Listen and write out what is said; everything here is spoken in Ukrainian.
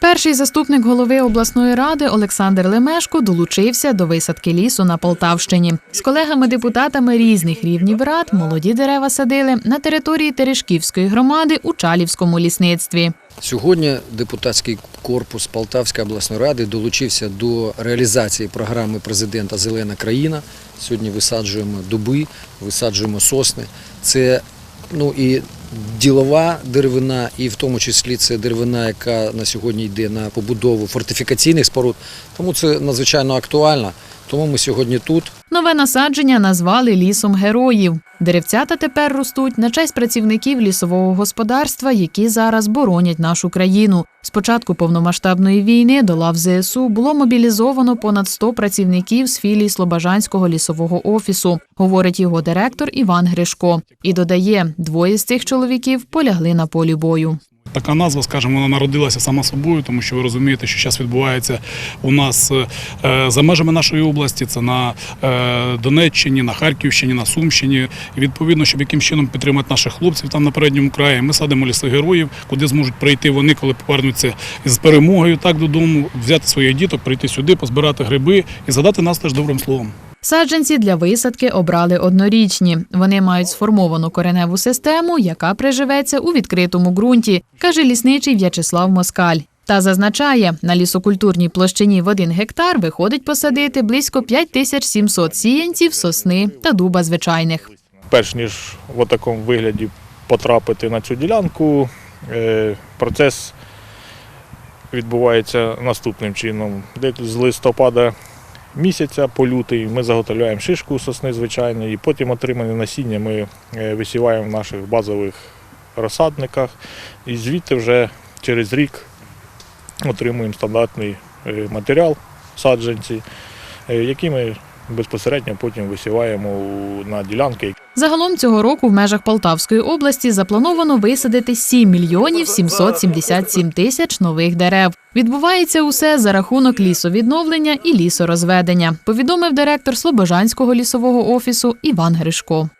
Перший заступник голови обласної ради Олександр Лемешко долучився до висадки лісу на Полтавщині. З колегами-депутатами різних рівнів рад молоді дерева садили на території Терешківської громади у Чалівському лісництві. Сьогодні депутатський корпус Полтавської обласної ради долучився до реалізації програми президента Зелена країна. Сьогодні висаджуємо дуби, висаджуємо сосни. Це ну і ділова деревина, і в тому числі це деревина, яка на сьогодні йде на побудову фортифікаційних споруд. Тому це надзвичайно актуально. Тому ми сьогодні тут. Нове насадження назвали лісом героїв. Деревцята тепер ростуть на честь працівників лісового господарства, які зараз боронять нашу країну. З початку повномасштабної війни до лав ЗСУ було мобілізовано понад 100 працівників з філії Слобожанського лісового офісу, говорить його директор Іван Гришко. І додає, двоє з цих чоловіків полягли на полі бою. Така назва, скажімо, вона народилася сама собою, тому що ви розумієте, що зараз відбувається у нас е, за межами нашої області, це на е, Донеччині, на Харківщині, на Сумщині. І відповідно, щоб яким чином підтримати наших хлопців там на передньому краї, ми садимо ліси героїв, куди зможуть прийти вони, коли повернуться з перемогою так додому, взяти своїх діток, прийти сюди, позбирати гриби і задати нас теж добрим словом. Саджанці для висадки обрали однорічні. Вони мають сформовану кореневу систему, яка приживеться у відкритому ґрунті, каже лісничий В'ячеслав Москаль. Та зазначає, на лісокультурній площині в один гектар виходить посадити близько 5700 сіянців, сосни та дуба звичайних. перш ніж в такому вигляді потрапити на цю ділянку, е, процес відбувається наступним чином. Десь з листопада місяця по лютий ми заготовляємо шишку сосни звичайно, і потім отримане насіння ми е, висіваємо в наших базових розсадниках. І звідти вже через рік отримуємо стандартний е, матеріал саджанці, е, який ми безпосередньо потім висіваємо на ділянки, Загалом цього року в межах Полтавської області заплановано висадити 7 мільйонів 777 тисяч нових дерев. Відбувається усе за рахунок лісовідновлення і лісорозведення, повідомив директор Слобожанського лісового офісу Іван Гришко.